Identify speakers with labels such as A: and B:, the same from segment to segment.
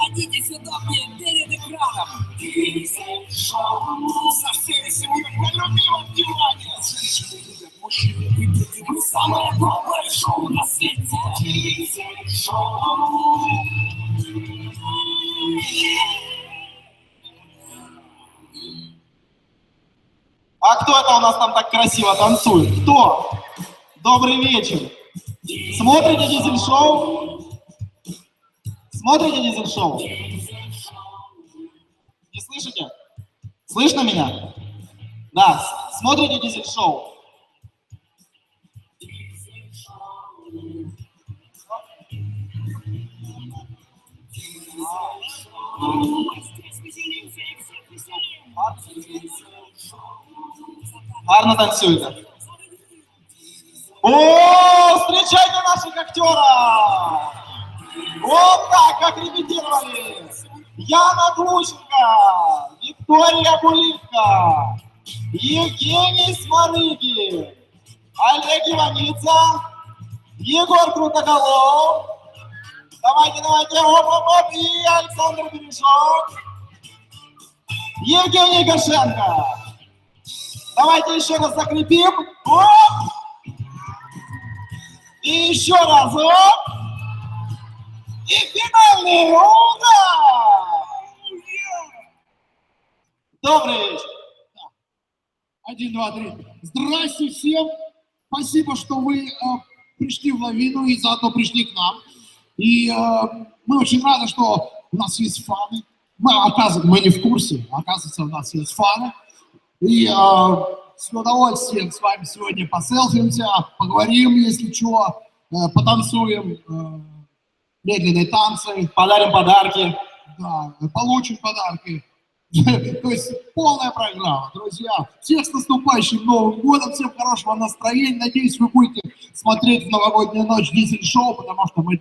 A: Садитесь удобнее перед экраном. Со всеми семьей на любимом диване. Мы самое новое шоу на свете.
B: А кто это у нас там так красиво танцует? Кто? Добрый вечер. Смотрите дизель-шоу? Смотрите дизель-шоу? Не слышите? Слышно меня? Да, смотрите дизель-шоу? Гарно танцюєте. О, встречайте наших актеров! Вот так, как репетировали! Яна Глущенко, Виктория Булитко, Евгений Сморыгин, Олег Иваница, Егор Крутоголов, давайте, давайте, оп-оп-оп, и Александр Бережок, Евгений Гошенко. Давайте еще раз закрепим. Оп! И еще разок. И финальный удар. Добрый вечер.
C: Один, два, три. Здрасте всем. Спасибо, что вы э, пришли в лавину и заодно пришли к нам. И э, мы очень рады, что у нас есть фаны. Мы, оказывается, мы не в курсе, оказывается, у нас есть фаны. И э, с удовольствием с вами сегодня поселфимся, поговорим, если что, э, потанцуем э, медленные танцы,
B: Подарим подарки.
C: да, получим подарки. То есть полная программа, друзья. Всех с наступающим Новым годом, всем хорошего настроения. Надеюсь, вы будете смотреть в новогоднюю ночь дизель-шоу, потому что мы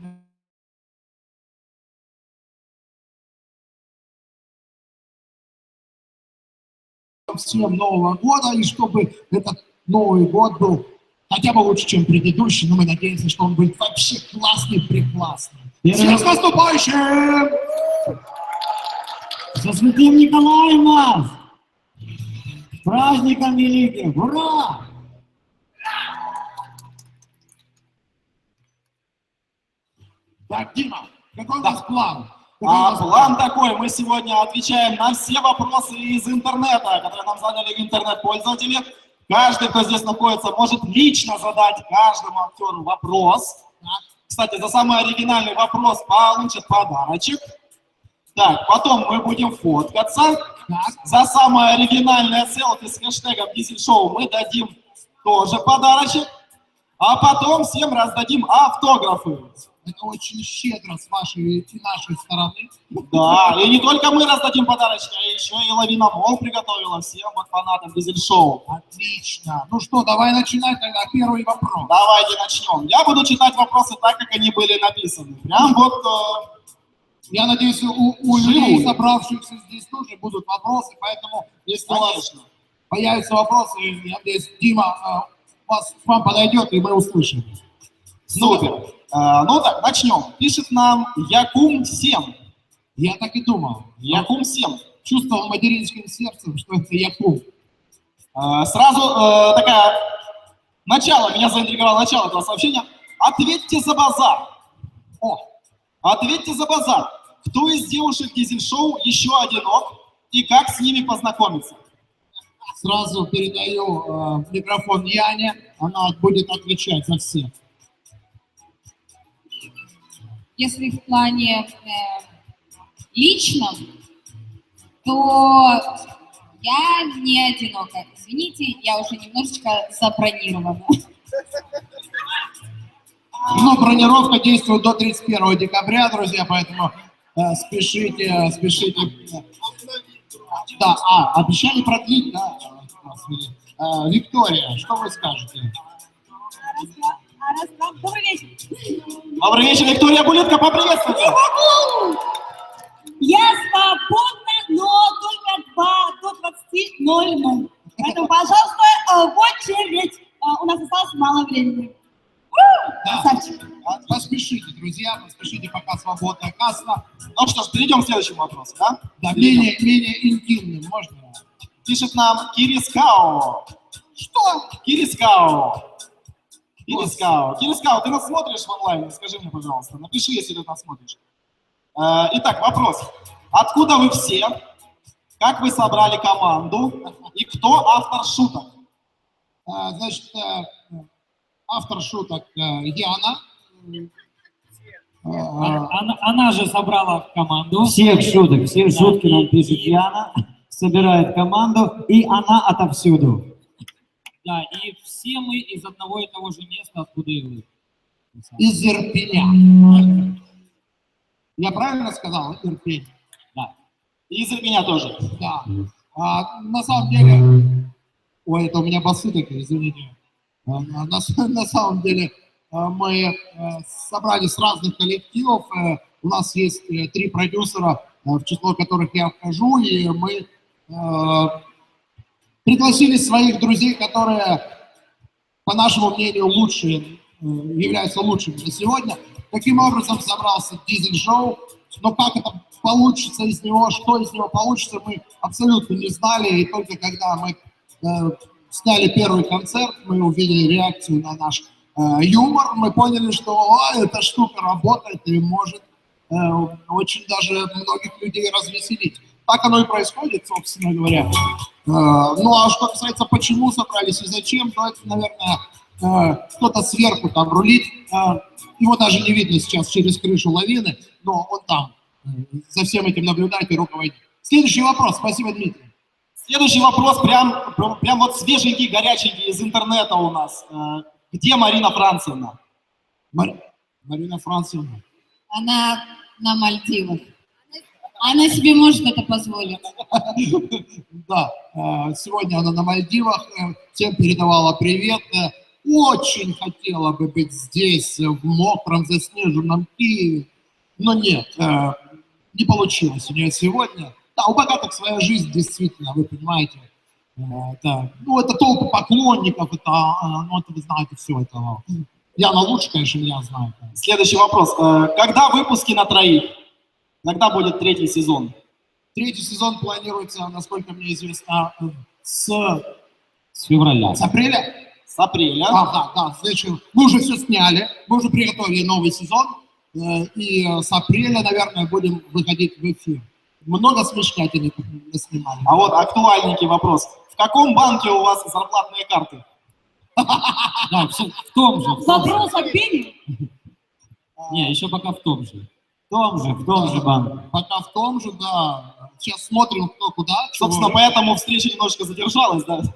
C: всем Нового года, и чтобы этот Новый год был хотя бы лучше, чем предыдущий, но мы надеемся, что он будет вообще классный, прекрасный. Всех с наступающим!
D: Со Святым Николаем нас! С праздником великим! Ура!
C: Так, Дима, какой у нас план?
B: А план такой, мы сегодня отвечаем на все вопросы из интернета, которые нам задали интернет-пользователи. Каждый, кто здесь находится, может лично задать каждому актеру вопрос. Кстати, за самый оригинальный вопрос получит подарочек. Так, потом мы будем фоткаться. За самое оригинальное селфи с хэштегом Дизель-шоу мы дадим тоже подарочек. А потом всем раздадим автографы.
C: Это очень щедро с вашей и нашей стороны.
B: Да, и не только мы раздадим подарочки, а еще и Лавина Мол приготовила всем вот фанатам Дизель-шоу.
C: Отлично. Ну что, давай начинать тогда первый вопрос.
B: Давайте начнем. Я буду читать вопросы так, как они были написаны. Прям вот... э,
C: Я надеюсь, у, у людей, собравшихся здесь, тоже будут вопросы, поэтому если
B: конечно.
C: появятся вопросы, я надеюсь, Дима э, вас, вам подойдет, и мы услышим.
B: Супер. Э, ну так, начнем. Пишет нам Якум 7.
C: Я так и думал.
B: Якум 7.
C: Чувствовал материнским сердцем, что это Якуб.
B: Э, Сразу э, такая... Начало, меня заинтриговало начало этого сообщения. Ответьте за базар. О, ответьте за базар. Кто из девушек Дизель-шоу еще одинок и как с ними познакомиться?
C: Сразу передаю э, микрофон Яне, она будет отвечать за всех.
E: Если в плане э, личном, то я не одинока. Извините, я уже немножечко забронирована.
C: Но бронировка действует до 31 декабря, друзья, поэтому э, спешите, спешите. Да, а, обещали продлить, да? Э, Виктория, что вы скажете?
E: Добрый вечер.
B: Добрый вечер, Виктория Булитко, поприветствуйте.
F: Я свободна, но только до 20.00. Поэтому, пожалуйста, э, в очередь. Э, У нас осталось мало времени.
C: Да.
E: Красавчик.
C: Поспешите, друзья, поспешите, пока свободная касса.
B: Ну что ж, перейдем к следующему вопросу, да?
C: Да, менее, менее интимным, можно?
B: Пишет нам Кирискао.
C: Что?
B: Кирискао. Кирискао. Кирискао, ты нас смотришь в онлайне? Скажи мне, пожалуйста. Напиши, если ты нас смотришь. Э, Итак, вопрос. Откуда вы все? Как вы собрали команду? И кто автор шуток?
C: А, Значит, э, автор шуток э, Яна.
G: Она, она же собрала команду.
D: Всех шуток, все шутки нам пишет Яна, собирает команду, и она отовсюду.
G: Да, и все мы из одного и того же места, откуда и вы.
C: Из Ирпеня. Я правильно сказал? Ирпень.
G: Да.
B: И из меня тоже.
C: Да. А, на самом деле, ой, это у меня басы такие, извините. А, На, на- самом деле, а, мы э, собрались с разных коллективов. Э, У нас есть э, три продюсера, в число которых я вхожу, и мы пригласили своих друзей, которые, по нашему мнению, лучшие, э, являются лучшими на сегодня. Таким образом собрался дизель-шоу, но как это получится из него, что из него получится, мы абсолютно не знали, и только когда мы э, сняли первый концерт, мы увидели реакцию на наш э, юмор, мы поняли, что «О, эта штука работает и может э, очень даже многих людей развеселить. Так оно и происходит, собственно говоря. Э, ну а что касается, почему собрались и зачем, то это, наверное, э, кто-то сверху там рулит. Э, его даже не видно сейчас через крышу лавины, но он там за всем этим наблюдает и руководит. Следующий вопрос. Спасибо, Дмитрий.
B: Следующий вопрос, прям, прям, вот свеженький, горяченький из интернета у нас. Где Марина Францевна?
C: Мар- Марина Францевна.
E: Она на Мальдивах. Она себе может это позволить.
C: Да, э, сегодня она на Мальдивах, э, всем передавала привет. э, Очень хотела бы быть здесь, в мокром, заснеженном Киеве, но нет, не получилось у нее сегодня. Да, у богатых своя жизнь, действительно, вы понимаете. Это, ну, это толпа поклонников, это, э, ну, это вы знаете все это. Яна лучше, конечно, меня знает.
B: Следующий вопрос. Когда выпуски на троих? Когда будет третий сезон?
C: Третий сезон планируется, насколько мне известно, э, с,
G: С февраля.
C: с апреля.
B: С апреля.
C: Ага, да, значит, мы уже все сняли, мы уже приготовили новый сезон, э, и с апреля, наверное, будем выходить в эфир. Много смешнятины снимали.
B: А вот актуальненький вопрос. В каком банке у вас зарплатные карты?
G: Да, все в том же. в том же.
F: Вопрос от Пени.
G: Не, еще пока в том же.
D: В том же, в том же банке.
C: Пока в том же, да. Сейчас смотрим, кто куда. чего.
B: Собственно, поэтому встреча немножко задержалась, да?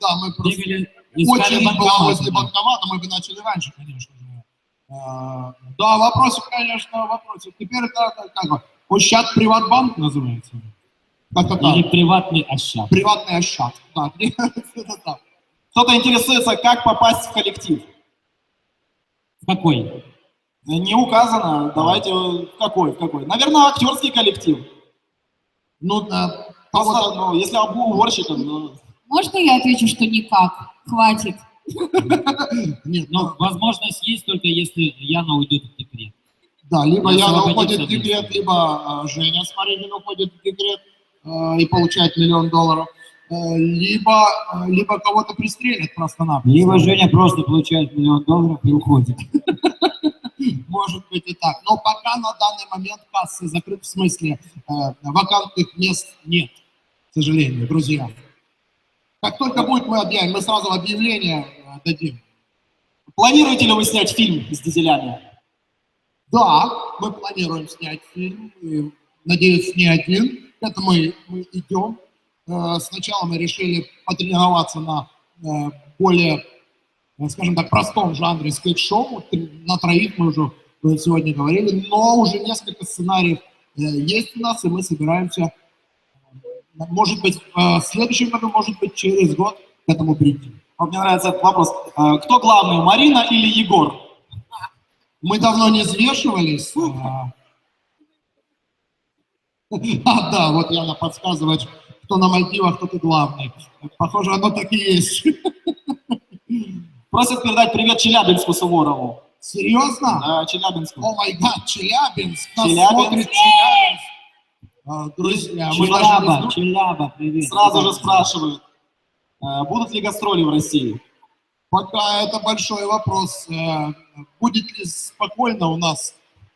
C: Да, мы просто... Очередь была возле банкомата, мы бы начали раньше, конечно же. А, Да, вопросик, конечно, вопросик. Теперь это как- бы, Ощад Приватбанк называется. Как-то
G: Или приватный ощад.
C: Приватный Ощад. Да.
B: Кто-то интересуется, как попасть в коллектив.
G: Какой?
B: Не указано. Давайте в какой, в какой. Наверное, актерский коллектив.
C: Ну, да,
B: Просто, ну, если обу уборщиком, ну,
E: Можно я отвечу, что никак? Хватит.
C: Нет,
G: Ну,
C: ну,
G: возможность есть только если Яна уйдет в декрет.
C: да, либо Яна
G: освободиться
C: уходит в декрет, либо Женя Сморегин уходит в декрет и получает миллион долларов, э, либо, э, либо кого-то пристрелят просто-напросто.
D: Либо Женя просто получает миллион долларов и уходит.
C: Может быть и так. Но пока на данный момент кассы закрыты, в смысле э, вакантных мест нет, к сожалению, друзья. Как только будет, мы объявим, мы сразу объявление э, дадим.
B: планируете ли вы снять фильм с дизелями?
C: Да, мы планируем снять фильм, и, надеюсь, не один. К этому мы, мы идем. Э, Сначала мы решили потренироваться на э, более, скажем так, простом жанре. Три- На троих мы уже сегодня говорили, но уже несколько сценариев э, есть у нас, и мы собираемся, э, может быть, э, в следующем году, может быть, через год к этому прийти.
B: Мне нравится этот вопрос. Кто главный, Марина или Егор?
C: Мы давно не взвешивались. а. Да, вот Яна подсказывает, кто на Мальдивах, тот и главный. Похоже, оно так и есть.
B: Просят передать привет Челябинску Суворову.
C: Серьезно?
B: Да, Челябинску.
C: О май гад, Челябинск. Нас
B: Челябинск.
C: смотрит Челябинск. А, Друзья, мы даже
D: Челяба,
C: знаем.
D: Челяба, привет.
B: Сразу же спрашивают, э, будут ли гастроли в России?
C: Пока это большой вопрос. Э, Будет ли спокойно у нас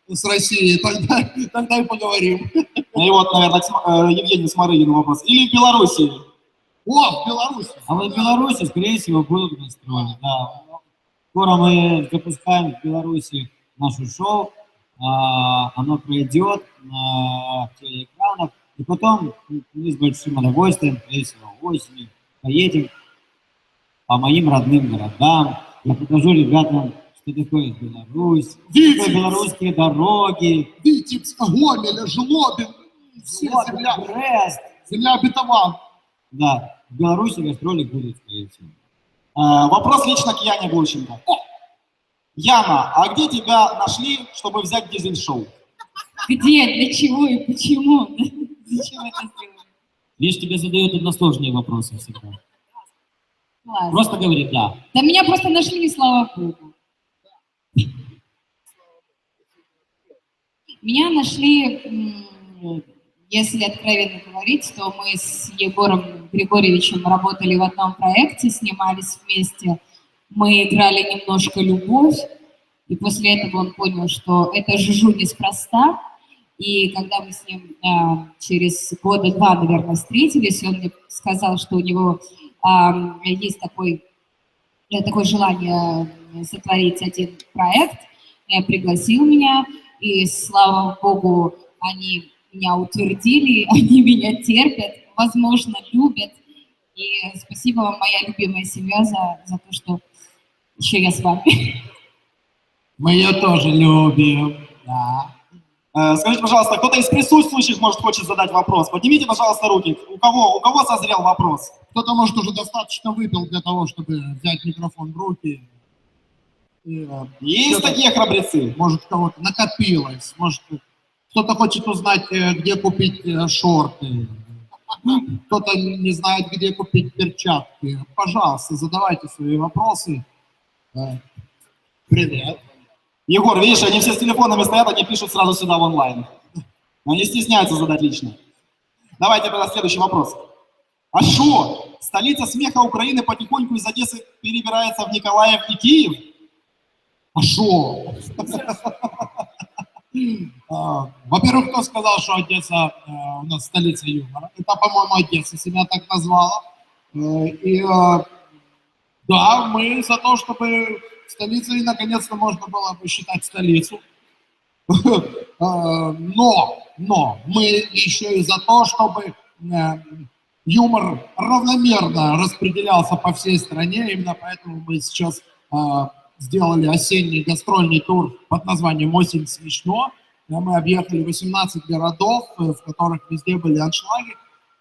C: с Россией, тогда, тогда и поговорим.
B: И вот, наверное, э, Евгению Сморыгину вопрос. Или в Беларуси?
C: О, в Беларуси.
D: А вот в Беларуси, скорее всего, будут гастроли, да. Скоро мы запускаем в Беларуси наше шоу. А, Оно пройдет на телеэкранах. И потом мы с большим удовольствием, скорее всего, осенью поедем по моим родным городам. Я покажу ребятам, что такое Беларусь, что
C: Витебск,
D: белорусские дороги,
C: Витебск, Гомель, Жлобин, все
D: вот,
C: земля,
D: Брест.
C: земля обетован.
D: Да, в Беларуси гастроли будут, скорее всего.
B: Э, Вопрос лично к Яне Глущенко. О! Яна, а где тебя нашли, чтобы взять дизель-шоу?
E: Где, для чего и почему? Зачем это сделали?
G: Видишь, тебе задают односложные вопросы всегда.
E: Ладно.
G: Просто говори «да».
E: Да меня просто нашли, слава богу. Меня нашли, если откровенно говорить, то мы с Егором Григорьевичем работали в одном проекте, снимались вместе. Мы играли немножко любовь, и после этого он понял, что это жужу неспроста. И когда мы с ним а, через года два, наверное, встретились, он мне сказал, что у него а, есть такой э, такое желание э, сотворить один проект, э, пригласил меня, и слава богу, они меня утвердили, они меня терпят, возможно, любят. И спасибо вам, моя любимая семья, за, за то, что еще я с вами.
C: Мы ее тоже любим. Да.
B: Э, Скажите, пожалуйста, кто-то из присутствующих, может, хочет задать вопрос? Поднимите, пожалуйста, руки. У кого, у кого созрел вопрос?
C: Кто-то, может, уже достаточно выпил для того, чтобы взять микрофон в руки. И,
B: Есть такие храбрецы?
C: может, у кого-то накопилось. Может, кто-то хочет узнать, э, где купить э, шорты. Кто-то не знает, где купить перчатки. Пожалуйста, задавайте свои вопросы. Э, Привет.
B: Егор, видишь, они все с телефонами стоят, они пишут сразу сюда в онлайн. Они стесняются задать лично. Давайте тогда следующий вопрос. А что, столица смеха Украины потихоньку из Одессы перебирается в Николаев и Киев?
C: А шо? А, Во-первых, кто сказал, что Одесса э, у нас столица юмора? Это, по-моему, Одесса себя так назвала. Э, И э, да, мы за то, чтобы столицей наконец-то можно было посчитать столицу. Э, Но, но мы еще и за то, чтобы э, юмор равномерно распределялся по всей стране. Именно поэтому мы сейчас э, сделали осенний гастрольный тур под названием «Осень смешно». Э, Мы объехали 18 городов, э, в которых везде были аншлаги.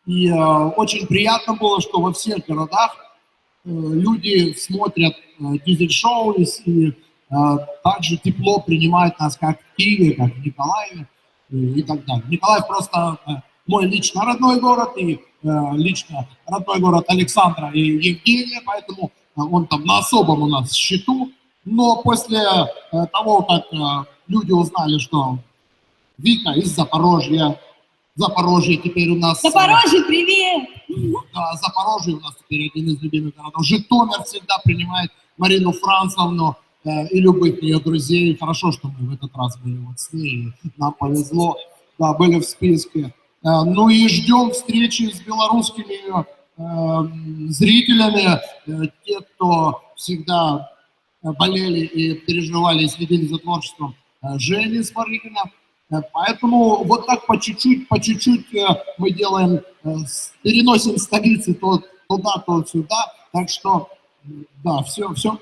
C: И э, очень приятно было, что во всех городах э, люди смотрят э, дизель-шоу и, э, также тепло принимают нас как в Киеве, как в Николаеве и, и так далее. Николаев просто э, мой лично родной город и э, лично родной город Александра и Евгения, поэтому э, он там на особом у нас счету. Но после э, того, как э, люди узнали, что Вика из Запорожья, Запорожье теперь у нас... э,
F: Запорожье, привет!
C: да, Запорожье у нас теперь один из любимых городов. Житомир всегда принимает Марину Францевну э, и любых ее друзей. Хорошо, что мы в этот раз были вот с ней. Нам повезло. Да, были в списке. Э, ну и ждем встречи с белорусскими э, зрителями. Те, кто всегда болели и переживали и следили за творчеством э, Жени Сморыгина. Э, Поэтому вот так по чуть-чуть, по чуть-чуть э, мы делаем, э, переносим столицы то туда, то сюда. Так что, да, все, все,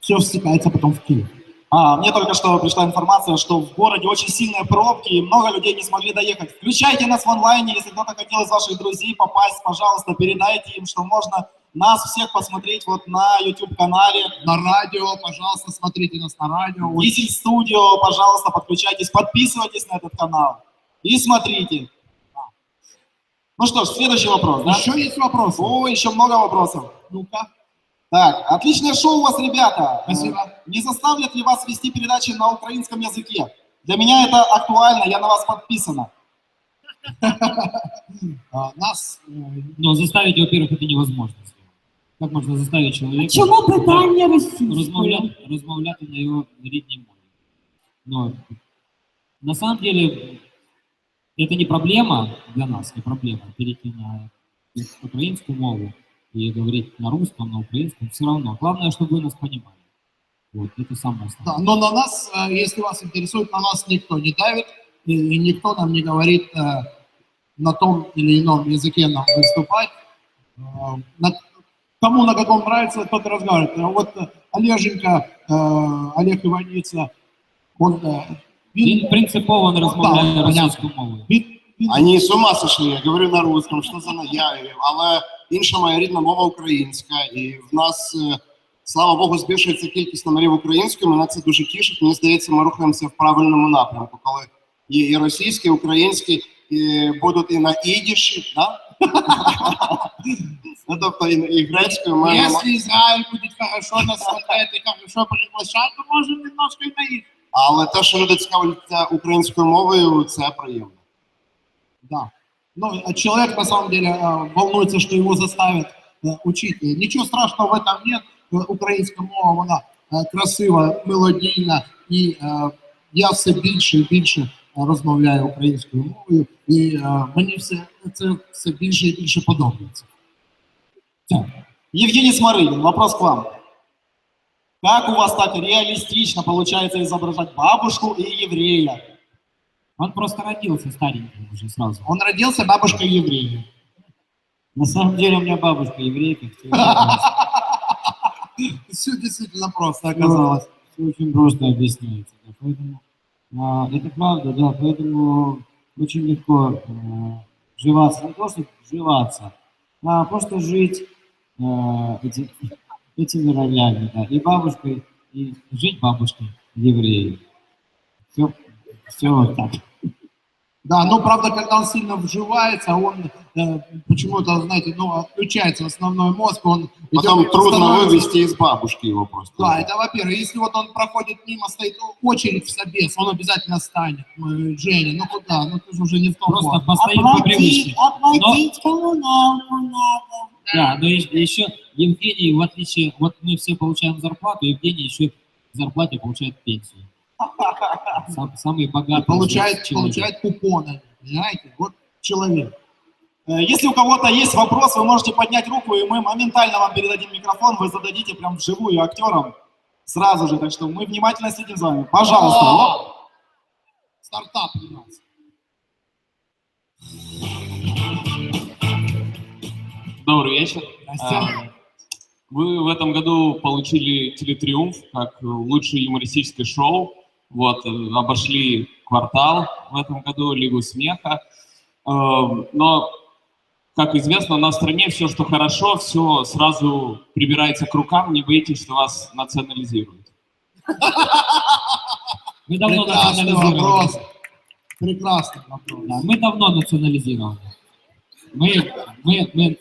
C: все стекается потом в Киев.
B: А, мне только что пришла информация, что в городе очень сильные пробки, и много людей не смогли доехать. Включайте нас в онлайне, если кто-то хотел из ваших друзей попасть, пожалуйста, передайте им, что можно нас всех посмотреть вот на YouTube-канале.
C: На радио, пожалуйста, смотрите нас на радио.
B: Дизель Студио, пожалуйста, подключайтесь, подписывайтесь на этот канал и смотрите. Ну что ж, следующий вопрос, да?
C: Еще есть вопросы?
B: О, еще много вопросов.
C: Ну-ка.
B: Так, отличное шоу у вас, ребята.
C: Спасибо.
B: Э, Не заставят ли вас вести передачи на украинском языке? Для меня это актуально, я на вас подписана.
C: А, Нас е,
G: Но заставить, во-первых, это невозможно. сделать. Как можна заставити чоловіка
F: Чому питання російською?
G: розмовляти, розмовляти на його рідній мові? Но на самом деле это не проблема для нас, не проблема перейти на украинскую мову и говорить на русском, на украинском, все равно. Главное, чтобы вы нас понимали. Вот, это самое
C: Да,
G: основное.
C: но на нас, э, если вас интересует, на нас никто не давит, и и никто нам не говорит э, на том или ином языке нам выступать. Э, на- Кому на каком нравится, тот и разговаривает. А Вот э, Олеженька, э, Олег Иваница, он... э,
G: Він принципово не розмовляє
C: Да,
G: російською мовою.
C: він- він-
H: Они с ума сошли, я говорю на русском, що за наяві, але інша моя рідна мова українська, і в нас, е, слава Богу, збільшується кількість номерів української, мене це дуже тішить. Мені здається, ми рухаємося в правильному напрямку, коли є і російські, і українські, і будуть і на ідіші, да? ну, тобто і, і грецькою ми
C: Если Израиль будет хорошо нас смотреть и хорошо приглашать, то можем немножко и на их.
H: але те, що люди цікавляться українською мовою, це приємно.
C: Да. Ну, а человек на самом деле э, волнуется, что его заставят э, учить. И Ничего страшного в этом нет. Э, Українська мова, вона э, красива, мелодійна, і е, я все більше і більше е, розмовляю українською мовою, і е, мені все це все більше і більше подобається.
B: Евгений Сморыгин, вопрос к вам. Как у вас так реалистично получается изображать бабушку и еврея?
G: Он просто родился стареньким уже сразу.
C: Он родился бабушкой евреем.
D: На самом деле у меня бабушка еврейка.
C: Все действительно просто оказалось.
D: Все очень просто объясняется. да. Поэтому а, это правда, да. Поэтому очень легко э, вживаться. Не то, что вживаться, а просто жить э, эти- этими ролями, да. И бабушкой, и жить бабушкой евреем. Все, все вот так.
C: Да, но правда, когда он сильно вживается, он э, почему-то, знаете, ну, отключается основной мозг, он
H: Потом
C: идет-
H: трудно
C: становится-
H: вывести из бабушки его просто.
C: Да, это во-первых. Если вот он проходит мимо, стоит очередь в собес, он обязательно станет. Э, Женя, ну куда? Ну ты же уже не в том
G: Просто постоит по привычке.
F: Оплатить, оплатить коммуналку надо.
G: Да, но еще Евгений, в отличие, вот мы все получаем зарплату, Евгений еще зарплате получает пенсию. Сам- самый богатый
C: Получает, получает купоны, понимаете? Вот человек.
B: Э, Если у кого-то есть вопрос, вы можете поднять руку, и мы моментально вам передадим микрофон, вы зададите прям вживую актерам сразу же. Так что мы внимательно следим за вами. Пожалуйста. вот.
C: Стартап у нас.
I: Добрый вечер. А, Вы в этом году получили телетриумф как лучшее юмористическое шоу. Вот, э, обошли квартал в этом году, Лигу смеха. Э, Но, как известно, у нас в стране все, что хорошо, все сразу прибирается к рукам. Не боитесь, что вас национализируют.
G: Мы давно
C: Прекрасный вопрос. Прекрасный вопрос.
G: Да, мы давно национализированы. Мы, мы, мы,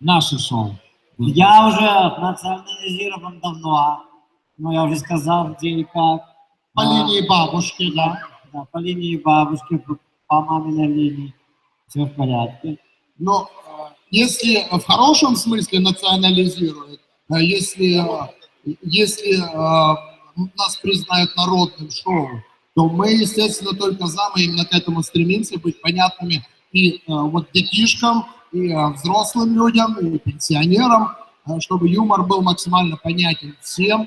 G: наше шоу.
D: Я уже национализирован давно. Ну, я уже сказал, где и как.
C: По
D: А,
C: линии бабушки, да.
D: Да, по линии бабушки, по, маминой линии. Все в порядке.
C: Но э, если в хорошем смысле национализирует, э, если, э, если нас признают народным шоу, то мы, естественно, только за, мы именно к этому стремимся, быть понятными и вот детишкам, и взрослым людям, и пенсионерам, чтобы юмор был максимально понятен всем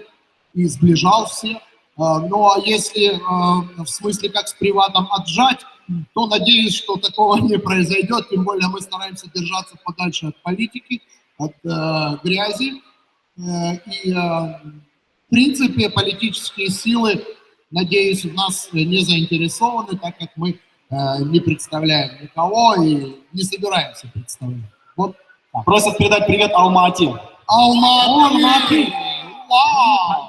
C: и сближал всех. Э, Ну а если э, в смысле как с приватом отжать, то надеюсь, что такого не произойдет. Тем более мы стараемся держаться подальше от политики, от э, грязи. Э, и, э, в принципе, политические силы, надеюсь, в нас не заинтересованы, так как мы э, не представляем никого и не собираемся представлять. Вот
B: Просят передать привет Алмате.
C: Алматы!
F: Алматы.
C: Вау!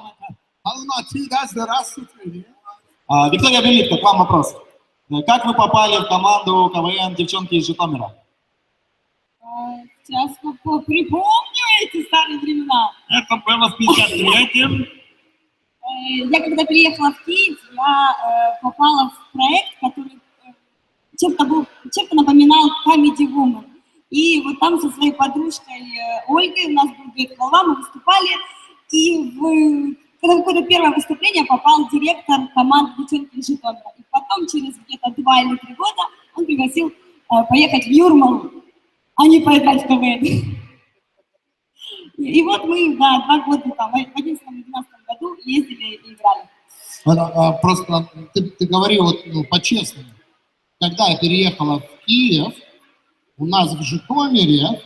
B: А, Виктория Белитко, к вам вопрос. Э, Как вы попали в команду КВН «Девчонки из Житомира»?
F: А, Сейчас по- по- припомню вспоминаете старые времена.
G: Это было в 53-м.
F: Э, Я когда переехала в Киев, я э, попала в проект, который чем-то был, чем-то напоминал Comedy Woman. И вот там со своей подружкой Ольгой, у нас был дуэт «Голова», мы выступали, и в когда какое-то первое выступление попал директор команды «Девчонки из Житомира». И потом, через где-то два или три года, он пригласил э, поехать в Юрмалу, а не поиграть в КВН. И, вот мы, да, два года там, в 11-12 году ездили и играли.
C: А, а, Просто ты, ты говори вот ну, по-честному. Когда я переехала в Киев, у нас в Житомире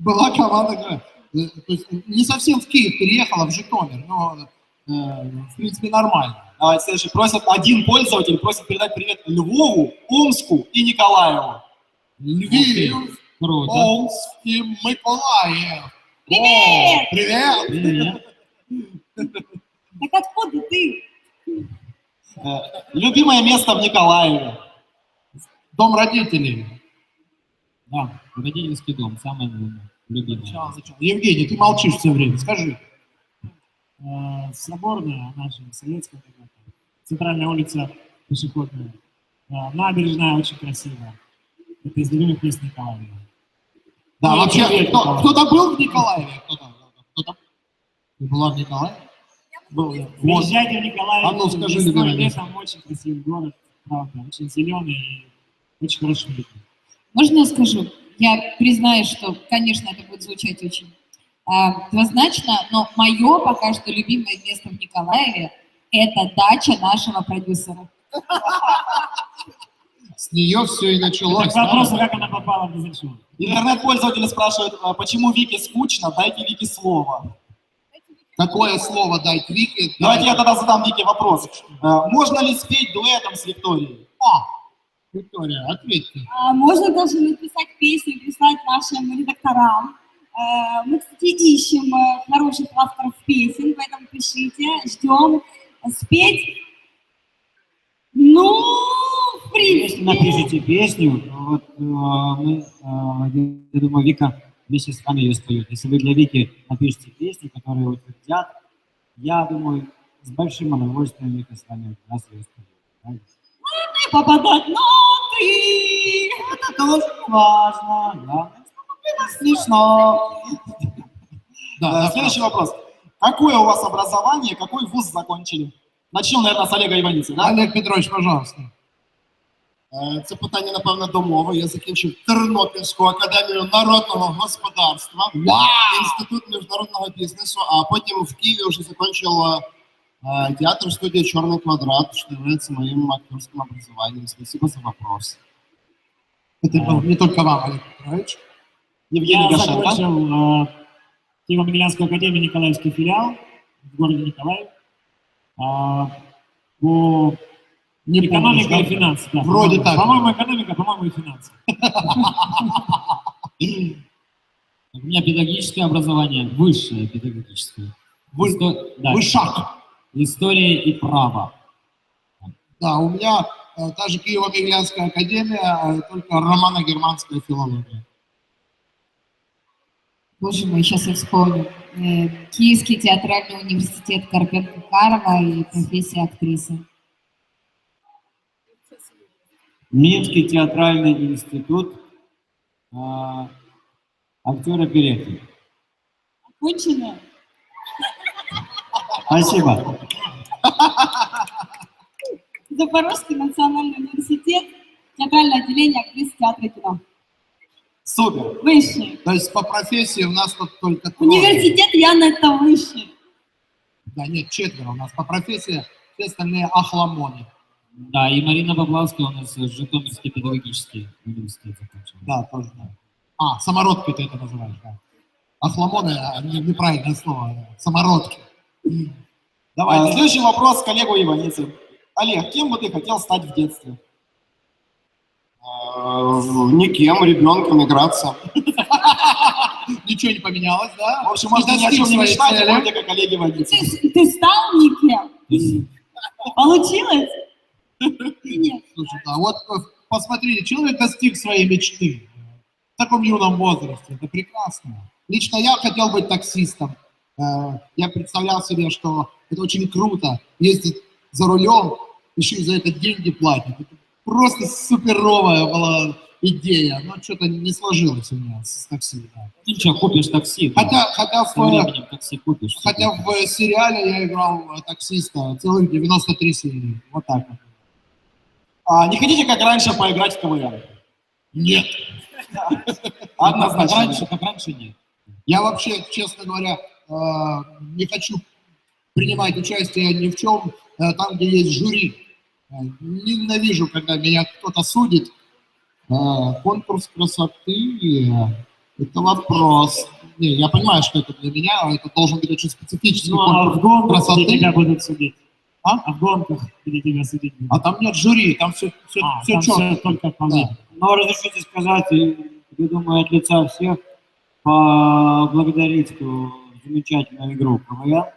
C: была команда, то есть не совсем в Киев переехала, в Житомир, но э, в принципе нормально.
B: Давай, следующий. Просит один пользователь, просит передать привет Львову, Омску и Николаеву.
C: Львив,
G: Круто.
C: Омск и Миколаев.
F: Привет!
C: О, привет!
G: Привет.
F: Так откуда ты?
B: Э, Любимое место в Николаеве.
C: Дом родителей.
G: Да, родительский дом, самое наверное, любимое.
C: Сначала, сначала. Евгений, ты молчишь все время, скажи.
J: Э, Соборная, наша советская такая, центральная улица пешеходная. Э, Набережная очень красивая. Это из любимых мест Николаева.
C: Да, вообще, кто,
J: Николай.
C: кто-то был в Николаеве? Кто-то, кто-то? Ты была в Николаеве? Был я. Вот.
J: Приезжайте в Николаев.
C: А ну, скажи, место.
J: летом очень красивый город, правда, очень зеленый и очень хороший люди.
F: Можно я скажу? Я признаюсь, что, конечно, это будет звучать очень а, двузначно, но мое пока что любимое место в Николаеве – это дача нашего продюсера.
C: С нее все и началось.
J: Так вопрос,
C: да?
J: как она попала в Дизель-шоу.
B: Интернет-пользователи спрашивают, а почему Вике скучно, дайте Вике слово.
C: Какое слово дать Вике?
B: Давайте я тогда задам Вике вопрос. Э, Можно ли спеть дуэтом с Викторией?
C: А, Виктория, ответьте.
F: А, можно даже написать песню, прислать нашим редакторам. Э, Мы, кстати, ищем э, хороших авторов песен, поэтому пишите, ждем. Спеть? Ну, в
D: Если
F: принципе.
D: напишите песню, вот э, мы, э, я думаю, Вика вместе с вами ее споет. Если вы для Вики напишите песни, которые утвердят, я думаю, с большим удовольствием Вика с вами раз ее споет правильно?
F: Не попадать ноты.
D: Это тоже важно, да. Это смешно.
C: Да,
B: Э,
C: да,
B: Следующий вопрос. Какое у вас образование, какой вуз закончили? Начнем, наверное, с Олега Иваницы, да?
C: Олег Петрович, пожалуйста.
H: Е, Це питання, напевно, до мови. Я закінчив Тернопільську академію народного господарства, інститут міжнародного бізнесу, а потім в Києві вже закінчив е, театр студія Чорний квадрат, що является моим актерским образованием. Спасибо за вопрос.
C: Это был не только вам, Олег Петрович.
B: Евгений
J: Я
B: Гашен, да?
J: закончил э, Киево-Могилянскую академию, Николаевский филиал в городе Николаев. А, по
C: Не
J: экономика и
C: да?
J: финансы. Да,
C: Вроде
J: по-моему.
C: так.
J: По-моему, экономика, по-моему, и финансы.
G: У меня педагогическое образование, высшее педагогическое.
C: Вы-
G: Исто- да,
C: Вышак.
G: История и право.
C: Да, у меня э, та же Киево-Могилянская академия, э, только романо-германская филология.
F: Боже мой, сейчас я вспомню. Э, Киевский театральный университет Карпенко-Карова и профессия актрисы.
D: Минский театральный институт э, актера оперетты.
F: Окончено?
D: Спасибо.
F: Запорожский национальный университет, театральное отделение актрисы театра и кино.
B: Супер.
F: Высший.
C: То есть по профессии у нас тут только трое.
F: Университет Яна это высший.
C: Да, нет, четверо у нас по профессии, все остальные ахламоны.
G: Да, и Марина Баблавская у нас Житомирский педагогический университет закончила.
C: Да, тоже. Да. А, самородки ты это называешь, да. Ахламоны, а, не- неправильное слово, самородки.
B: Давай, следующий вопрос к Олегу Иванице. Олег, кем бы ты хотел стать в детстве?
H: Э, Никем, ребенком играться.
C: Ничего не поменялось, да?
B: В общем, можно ни о чем не мечтать, а будете как Олег Иванице.
F: Ты, стал никем? Получилось? Нет.
C: Слушай, да, вот э, посмотрите, человек достиг своей мечты в таком юном возрасте, это прекрасно. Лично я хотел быть таксистом. Э, Я представлял себе, что это очень круто, ездить за рулем, еще и за это деньги платят. Это просто суперовая была идея, но что-то не сложилось у меня с такси. да.
G: Ничего, купишь такси.
C: Хотя, хотя,
G: Со
C: в,
G: временем такси купишь.
C: хотя в сериале я играл таксиста целых 93 серии. Вот так вот.
B: А не хотите, как раньше, поиграть в КВН?
C: Нет.
G: Как
B: Однозначно.
G: раньше, как раньше нет.
C: Я вообще, честно говоря, не хочу принимать участие ни в чем, э, там, где есть жюри. Э, Ненавижу, когда меня кто-то судит. Э, Конкурс красоты – это вопрос. Не, я понимаю, что это для меня, это должен быть очень специфический
J: Ну, а в
C: конкурс
J: гонках, где
C: красоты.
J: тебя будут судить?
C: А?
J: А в гонках, где тебя судить будут?
C: А там нет жюри, там все, все,
J: А,
C: все
J: там
C: четко.
J: всё только по мне.
C: Да.
D: Но разрешите сказать, я думаю, от лица всех поблагодарить замечательную игру КВН, э,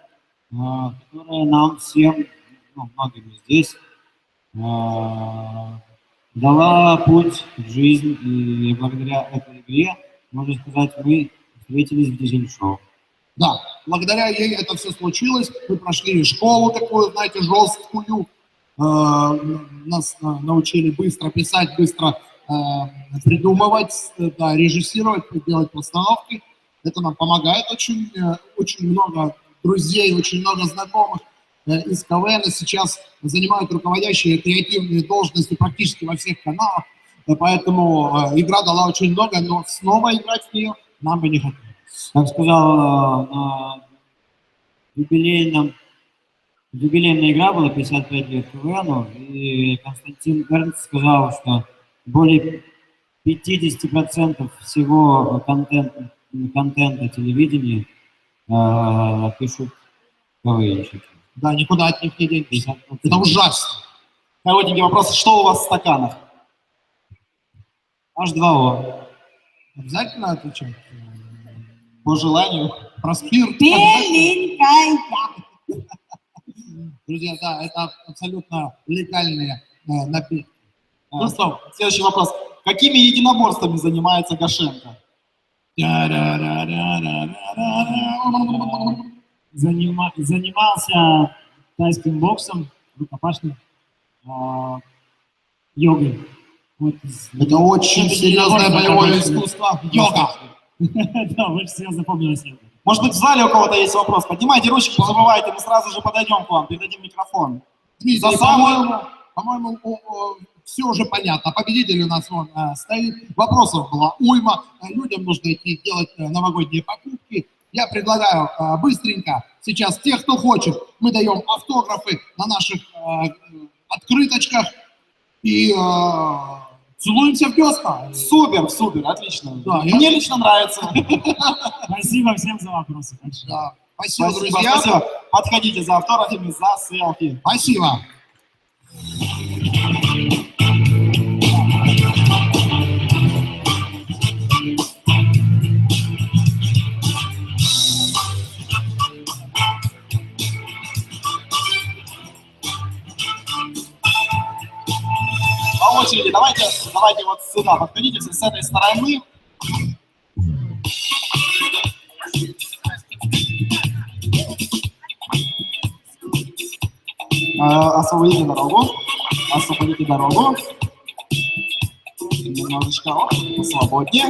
D: которая нам всем, ну, многим здесь, э, дала путь в жизнь, и благодаря этой игре, можно сказать, мы встретились в дизель-шоу.
C: Да, благодаря ей это все случилось. Мы прошли школу такую, знаете, жесткую. Э, Нас научили быстро писать, быстро придумывать, да, режиссировать, делать постановки. Это нам помогает очень, э, очень много друзей, очень много знакомых э, из КВН сейчас занимают руководящие креативные должности практически во всех каналах. Э, Поэтому игра дала очень много, но снова играть в нее нам бы не хотелось.
D: Как сказал, на юбилейном, юбилейная игра была 55 лет КВНу, и Константин Эрнст сказал, что более 50% всего контента, контента телевидения э, пишут КВНщики.
C: Да, никуда от них не денешься.
D: 50%.
C: Это ужасно.
B: Коротенький вопрос. Что у вас в стаканах?
D: H2O.
C: Обязательно отвечать?
B: По желанию.
C: Про спирт.
F: Беленькая.
C: Друзья, да, это абсолютно легальные э, напитки.
B: Ну что, следующий вопрос. Какими единоборствами занимается Гашенко?
J: Занима- занимался тайским боксом, рукопашным, йогой. Вот
C: Это очень серьезное боевое искусство. Йога.
J: Да, всего запомнилось это.
B: Может быть, в зале у кого-то есть вопрос? Поднимайте ручки, не забывайте, мы сразу же подойдем к вам, передадим микрофон. За самую-
C: по-моему, по-моему, все уже понятно. Победитель у нас вон э, стоит. Вопросов было уйма. Э, Людям нужно идти делать э, новогодние покупки. Я предлагаю э, быстренько сейчас тех, кто хочет, мы даем автографы на наших э, открыточках и э, целуемся в десна.
B: Супер, супер, отлично.
C: Да, я-
B: Мне лично нравится.
J: Спасибо всем за вопросы.
C: Да. Спасибо,
B: Спасибо,
C: друзья.
B: спасибо. Подходите за автографами, за селфи.
C: Спасибо.
B: Очереди, давайте, давайте вот сюда подходите, с этой стороны. Э, Освободите дорогу. Освободите дорогу. Немножечко свободнее.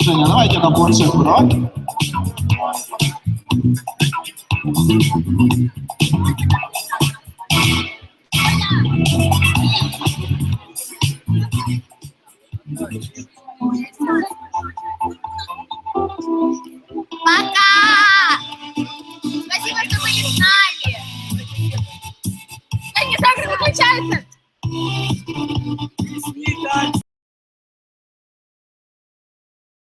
B: Женя, давайте на планшетку, давай.
K: Thank you.